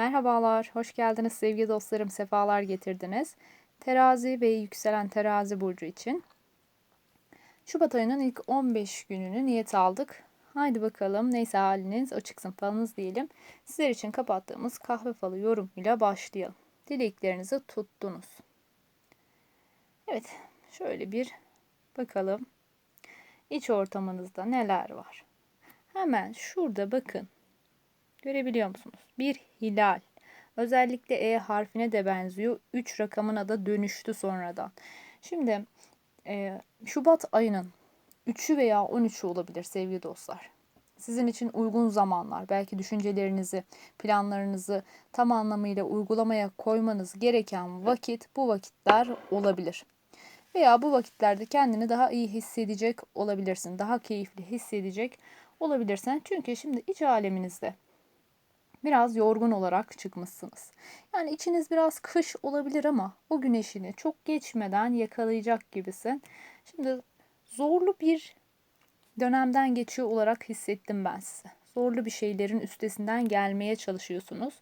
Merhabalar, hoş geldiniz sevgili dostlarım, sefalar getirdiniz. Terazi ve yükselen terazi burcu için Şubat ayının ilk 15 gününü niyet aldık. Haydi bakalım neyse haliniz açıksın falınız diyelim. Sizler için kapattığımız kahve falı yorumuyla başlayalım. Dileklerinizi tuttunuz. Evet, şöyle bir bakalım. İç ortamınızda neler var? Hemen şurada bakın. Görebiliyor musunuz? Bir hilal. Özellikle E harfine de benziyor. 3 rakamına da dönüştü sonradan. Şimdi e, Şubat ayının 3'ü veya 13'ü olabilir sevgili dostlar. Sizin için uygun zamanlar, belki düşüncelerinizi, planlarınızı tam anlamıyla uygulamaya koymanız gereken vakit bu vakitler olabilir. Veya bu vakitlerde kendini daha iyi hissedecek olabilirsin. Daha keyifli hissedecek olabilirsin. Çünkü şimdi iç aleminizde biraz yorgun olarak çıkmışsınız. Yani içiniz biraz kış olabilir ama o güneşini çok geçmeden yakalayacak gibisin. Şimdi zorlu bir dönemden geçiyor olarak hissettim ben size. Zorlu bir şeylerin üstesinden gelmeye çalışıyorsunuz.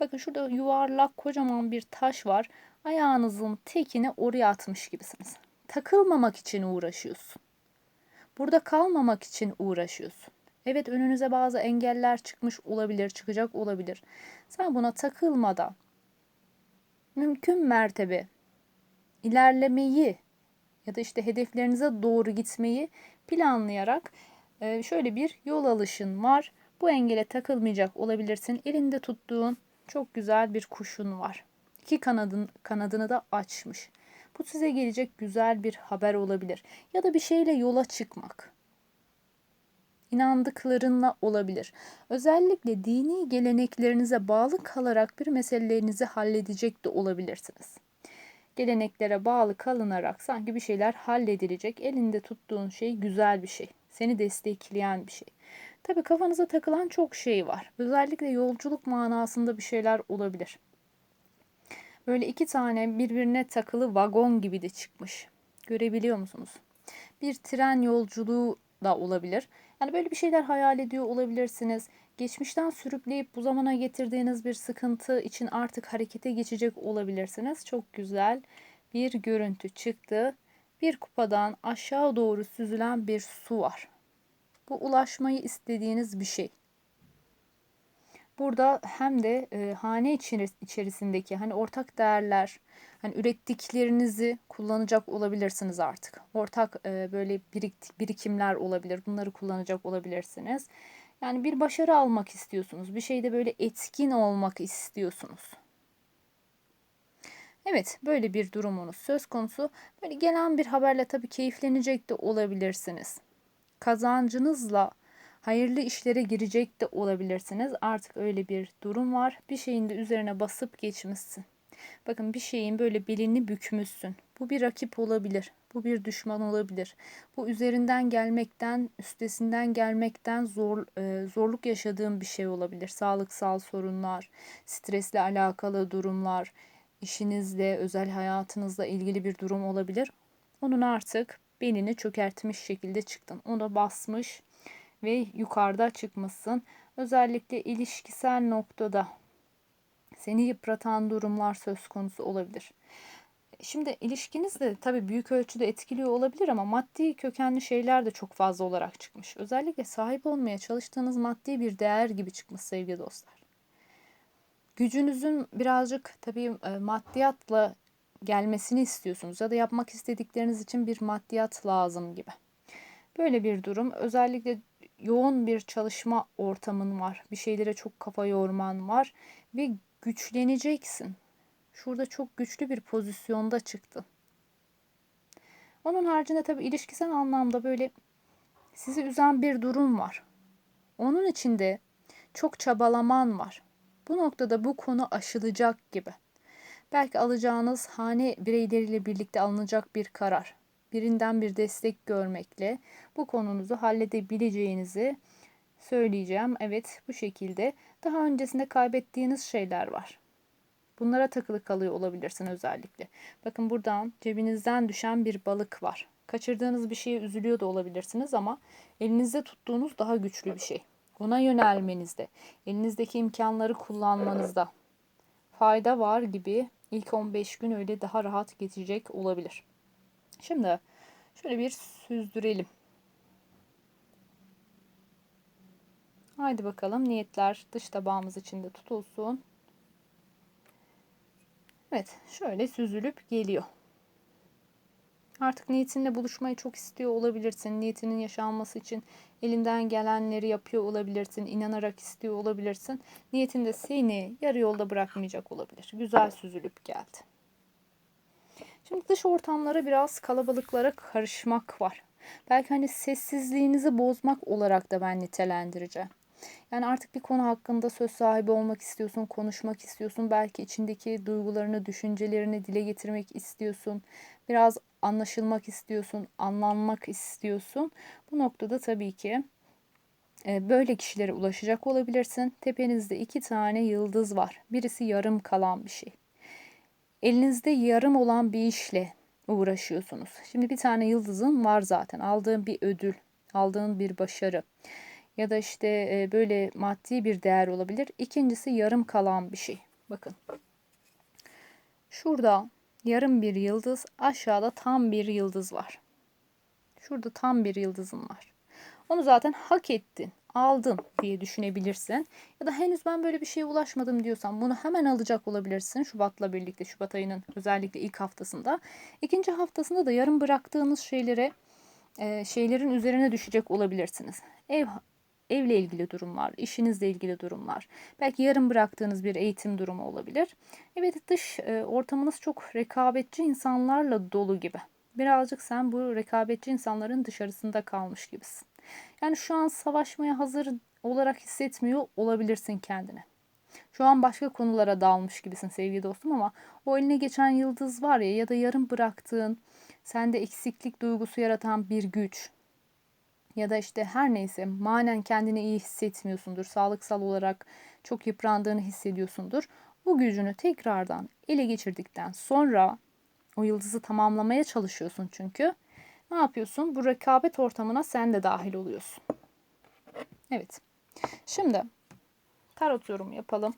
Bakın şurada yuvarlak kocaman bir taş var. Ayağınızın tekini oraya atmış gibisiniz. Takılmamak için uğraşıyorsun. Burada kalmamak için uğraşıyorsun. Evet önünüze bazı engeller çıkmış olabilir, çıkacak olabilir. Sen buna takılmadan mümkün mertebe ilerlemeyi ya da işte hedeflerinize doğru gitmeyi planlayarak e, şöyle bir yol alışın var. Bu engele takılmayacak olabilirsin. Elinde tuttuğun çok güzel bir kuşun var. İki kanadın kanadını da açmış. Bu size gelecek güzel bir haber olabilir. Ya da bir şeyle yola çıkmak inandıklarınla olabilir. Özellikle dini geleneklerinize bağlı kalarak bir meselelerinizi halledecek de olabilirsiniz. Geleneklere bağlı kalınarak sanki bir şeyler halledilecek. Elinde tuttuğun şey güzel bir şey. Seni destekleyen bir şey. Tabi kafanıza takılan çok şey var. Özellikle yolculuk manasında bir şeyler olabilir. Böyle iki tane birbirine takılı vagon gibi de çıkmış. Görebiliyor musunuz? Bir tren yolculuğu da olabilir. Yani böyle bir şeyler hayal ediyor olabilirsiniz. Geçmişten sürükleyip bu zamana getirdiğiniz bir sıkıntı için artık harekete geçecek olabilirsiniz. Çok güzel bir görüntü çıktı. Bir kupadan aşağı doğru süzülen bir su var. Bu ulaşmayı istediğiniz bir şey. Burada hem de e, hane içerisindeki hani ortak değerler, hani ürettiklerinizi kullanacak olabilirsiniz artık. Ortak e, böyle birik, birikimler olabilir. Bunları kullanacak olabilirsiniz. Yani bir başarı almak istiyorsunuz. Bir şeyde böyle etkin olmak istiyorsunuz. Evet, böyle bir durumunuz söz konusu. Böyle gelen bir haberle tabii keyiflenecek de olabilirsiniz. Kazancınızla hayırlı işlere girecek de olabilirsiniz. Artık öyle bir durum var. Bir şeyin de üzerine basıp geçmişsin. Bakın bir şeyin böyle belini bükmüşsün. Bu bir rakip olabilir. Bu bir düşman olabilir. Bu üzerinden gelmekten, üstesinden gelmekten zor e, zorluk yaşadığım bir şey olabilir. Sağlıksal sorunlar, stresle alakalı durumlar, işinizle, özel hayatınızla ilgili bir durum olabilir. Onun artık belini çökertmiş şekilde çıktın. Onu basmış ve yukarıda çıkmışsın. Özellikle ilişkisel noktada seni yıpratan durumlar söz konusu olabilir. Şimdi ilişkiniz de tabii büyük ölçüde etkiliyor olabilir ama maddi kökenli şeyler de çok fazla olarak çıkmış. Özellikle sahip olmaya çalıştığınız maddi bir değer gibi çıkmış sevgili dostlar. Gücünüzün birazcık tabii e, maddiyatla gelmesini istiyorsunuz ya da yapmak istedikleriniz için bir maddiyat lazım gibi. Böyle bir durum özellikle yoğun bir çalışma ortamın var. Bir şeylere çok kafa yorman var ve güçleneceksin. Şurada çok güçlü bir pozisyonda çıktı. Onun haricinde tabii ilişkisel anlamda böyle sizi üzen bir durum var. Onun içinde çok çabalaman var. Bu noktada bu konu aşılacak gibi. Belki alacağınız hane bireyleriyle birlikte alınacak bir karar birinden bir destek görmekle bu konunuzu halledebileceğinizi söyleyeceğim. Evet bu şekilde. Daha öncesinde kaybettiğiniz şeyler var. Bunlara takılı kalıyor olabilirsin özellikle. Bakın buradan cebinizden düşen bir balık var. Kaçırdığınız bir şeye üzülüyor da olabilirsiniz ama elinizde tuttuğunuz daha güçlü bir şey. Ona yönelmenizde, elinizdeki imkanları kullanmanızda fayda var gibi ilk 15 gün öyle daha rahat geçecek olabilir. Şimdi şöyle bir süzdürelim. Haydi bakalım niyetler dış tabağımız içinde tutulsun. Evet şöyle süzülüp geliyor. Artık niyetinle buluşmayı çok istiyor olabilirsin. Niyetinin yaşanması için elinden gelenleri yapıyor olabilirsin. inanarak istiyor olabilirsin. Niyetinde seni yarı yolda bırakmayacak olabilir. Güzel süzülüp geldi. Şimdi dış ortamlara biraz kalabalıklara karışmak var. Belki hani sessizliğinizi bozmak olarak da ben nitelendireceğim. Yani artık bir konu hakkında söz sahibi olmak istiyorsun, konuşmak istiyorsun. Belki içindeki duygularını, düşüncelerini dile getirmek istiyorsun. Biraz anlaşılmak istiyorsun, anlanmak istiyorsun. Bu noktada tabii ki e, böyle kişilere ulaşacak olabilirsin. Tepenizde iki tane yıldız var. Birisi yarım kalan bir şey. Elinizde yarım olan bir işle uğraşıyorsunuz. Şimdi bir tane yıldızın var zaten. Aldığın bir ödül, aldığın bir başarı ya da işte e, böyle maddi bir değer olabilir. İkincisi yarım kalan bir şey. Bakın. Şurada yarım bir yıldız, aşağıda tam bir yıldız var. Şurada tam bir yıldızın var. Onu zaten hak ettin, aldın diye düşünebilirsin. Ya da henüz ben böyle bir şeye ulaşmadım diyorsan bunu hemen alacak olabilirsin. Şubat'la birlikte, Şubat ayının özellikle ilk haftasında. İkinci haftasında da yarım bıraktığınız şeylere, e, şeylerin üzerine düşecek olabilirsiniz. Ev evle ilgili durumlar, işinizle ilgili durumlar. Belki yarım bıraktığınız bir eğitim durumu olabilir. Evet dış e, ortamınız çok rekabetçi insanlarla dolu gibi. Birazcık sen bu rekabetçi insanların dışarısında kalmış gibisin. Yani şu an savaşmaya hazır olarak hissetmiyor olabilirsin kendini. Şu an başka konulara dalmış gibisin sevgili dostum ama o eline geçen yıldız var ya ya da yarım bıraktığın, sende eksiklik duygusu yaratan bir güç, ya da işte her neyse manen kendini iyi hissetmiyorsundur. Sağlıksal olarak çok yıprandığını hissediyorsundur. Bu gücünü tekrardan ele geçirdikten sonra o yıldızı tamamlamaya çalışıyorsun çünkü. Ne yapıyorsun? Bu rekabet ortamına sen de dahil oluyorsun. Evet. Şimdi tarot yorumu yapalım.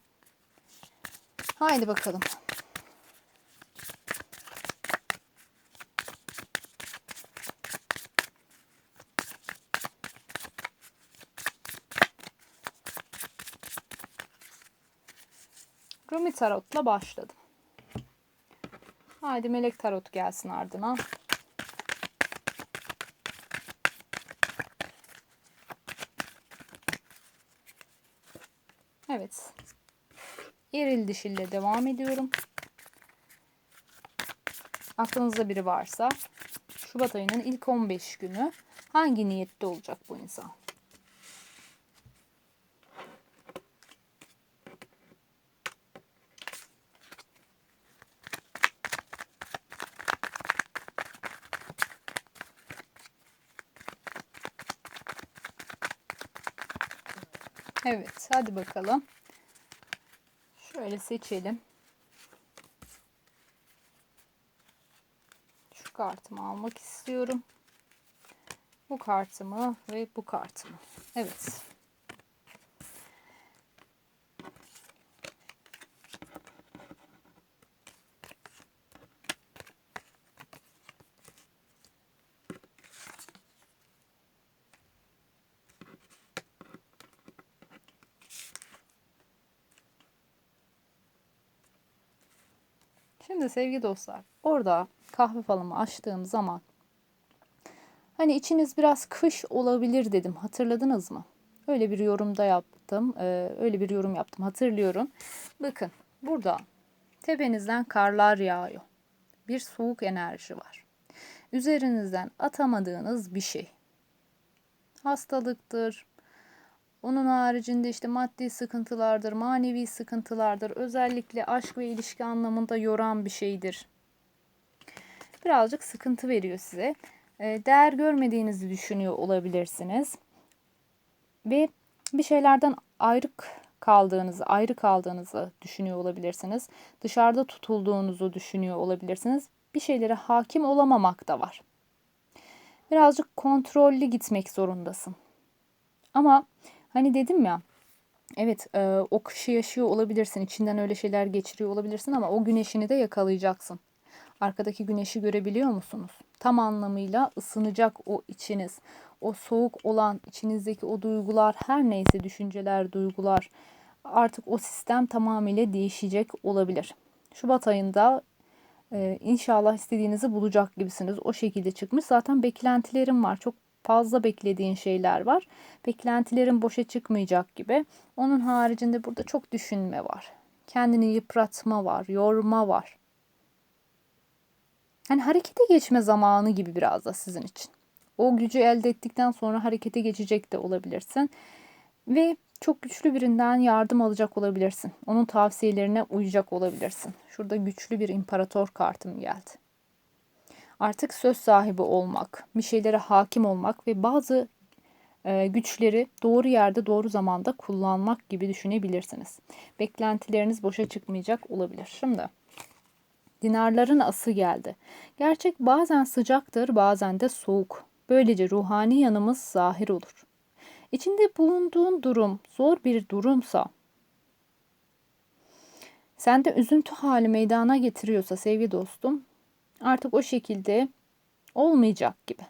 Haydi bakalım. Rumi Tarot'la başladım. Haydi Melek Tarot gelsin ardına. Evet. Eril dişille devam ediyorum. Aklınızda biri varsa Şubat ayının ilk 15 günü hangi niyette olacak bu insan? Evet, hadi bakalım. Şöyle seçelim. Şu kartımı almak istiyorum. Bu kartımı ve bu kartımı. Evet. Şimdi sevgili dostlar orada kahve falımı açtığım zaman hani içiniz biraz kış olabilir dedim hatırladınız mı? Öyle bir yorumda yaptım. Öyle bir yorum yaptım hatırlıyorum. Bakın burada tepenizden karlar yağıyor. Bir soğuk enerji var. Üzerinizden atamadığınız bir şey. Hastalıktır, onun haricinde işte maddi sıkıntılardır, manevi sıkıntılardır. Özellikle aşk ve ilişki anlamında yoran bir şeydir. Birazcık sıkıntı veriyor size. Ee, değer görmediğinizi düşünüyor olabilirsiniz. Ve bir şeylerden ayrı kaldığınızı, ayrı kaldığınızı düşünüyor olabilirsiniz. Dışarıda tutulduğunuzu düşünüyor olabilirsiniz. Bir şeylere hakim olamamak da var. Birazcık kontrollü gitmek zorundasın. Ama Hani dedim ya Evet, e, o kışı yaşıyor olabilirsin. İçinden öyle şeyler geçiriyor olabilirsin ama o güneşini de yakalayacaksın. Arkadaki güneşi görebiliyor musunuz? Tam anlamıyla ısınacak o içiniz. O soğuk olan içinizdeki o duygular, her neyse düşünceler, duygular artık o sistem tamamıyla değişecek olabilir. Şubat ayında e, inşallah istediğinizi bulacak gibisiniz. O şekilde çıkmış. Zaten beklentilerim var. Çok fazla beklediğin şeyler var. Beklentilerin boşa çıkmayacak gibi. Onun haricinde burada çok düşünme var. Kendini yıpratma var, yorma var. Hani harekete geçme zamanı gibi biraz da sizin için. O gücü elde ettikten sonra harekete geçecek de olabilirsin. Ve çok güçlü birinden yardım alacak olabilirsin. Onun tavsiyelerine uyacak olabilirsin. Şurada güçlü bir imparator kartım geldi. Artık söz sahibi olmak, bir şeylere hakim olmak ve bazı e, güçleri doğru yerde doğru zamanda kullanmak gibi düşünebilirsiniz. Beklentileriniz boşa çıkmayacak olabilir. Şimdi dinarların ası geldi. Gerçek bazen sıcaktır, bazen de soğuk. Böylece ruhani yanımız zahir olur. İçinde bulunduğun durum zor bir durumsa, sende üzüntü hali meydana getiriyorsa sevgi dostum, artık o şekilde olmayacak gibi.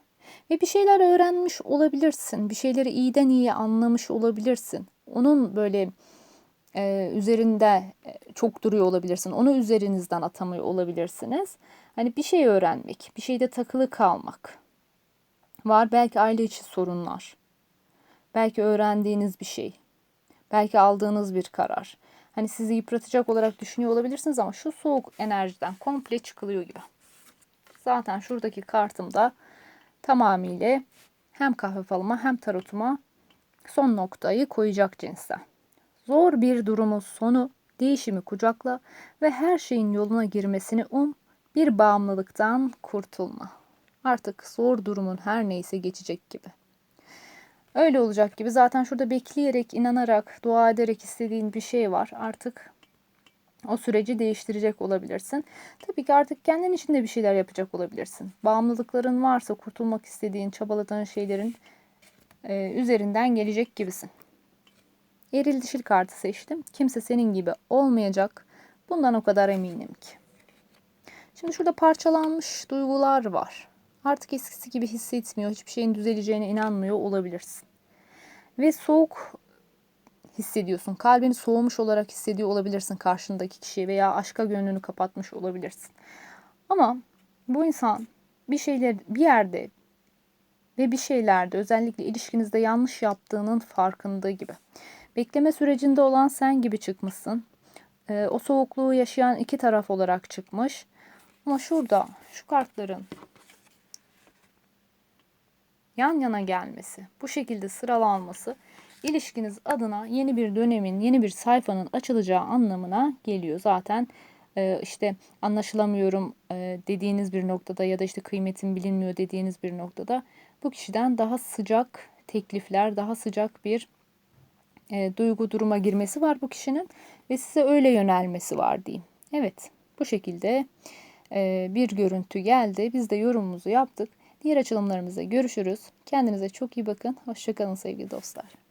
Ve bir şeyler öğrenmiş olabilirsin. Bir şeyleri iyiden iyiye anlamış olabilirsin. Onun böyle e, üzerinde e, çok duruyor olabilirsin. Onu üzerinizden atamıyor olabilirsiniz. Hani bir şey öğrenmek, bir şeyde takılı kalmak. Var belki aile içi sorunlar. Belki öğrendiğiniz bir şey. Belki aldığınız bir karar. Hani sizi yıpratacak olarak düşünüyor olabilirsiniz ama şu soğuk enerjiden komple çıkılıyor gibi. Zaten şuradaki kartımda tamamıyla hem kahve falıma hem tarotuma son noktayı koyacak cinsten. Zor bir durumun sonu değişimi kucakla ve her şeyin yoluna girmesini um, bir bağımlılıktan kurtulma. Artık zor durumun her neyse geçecek gibi. Öyle olacak gibi. Zaten şurada bekleyerek, inanarak, dua ederek istediğin bir şey var. Artık o süreci değiştirecek olabilirsin. Tabii ki artık kendin için de bir şeyler yapacak olabilirsin. Bağımlılıkların varsa kurtulmak istediğin, çabaladığın şeylerin e, üzerinden gelecek gibisin. Eril dişil kartı seçtim. Kimse senin gibi olmayacak. Bundan o kadar eminim ki. Şimdi şurada parçalanmış duygular var. Artık eskisi gibi hissetmiyor. Hiçbir şeyin düzeleceğine inanmıyor olabilirsin. Ve soğuk hissediyorsun. Kalbini soğumuş olarak hissediyor olabilirsin karşındaki kişiye veya aşka gönlünü kapatmış olabilirsin. Ama bu insan bir şeyler bir yerde ve bir şeylerde özellikle ilişkinizde yanlış yaptığının farkında gibi. Bekleme sürecinde olan sen gibi çıkmışsın. Ee, o soğukluğu yaşayan iki taraf olarak çıkmış. Ama şurada şu kartların yan yana gelmesi, bu şekilde sıralanması ilişkiniz adına yeni bir dönemin, yeni bir sayfanın açılacağı anlamına geliyor. Zaten e, işte anlaşılamıyorum e, dediğiniz bir noktada ya da işte kıymetim bilinmiyor dediğiniz bir noktada bu kişiden daha sıcak teklifler, daha sıcak bir e, duygu duruma girmesi var bu kişinin ve size öyle yönelmesi var diyeyim. Evet bu şekilde bir görüntü geldi. Biz de yorumumuzu yaptık. Diğer açılımlarımızda görüşürüz. Kendinize çok iyi bakın. Hoşçakalın sevgili dostlar.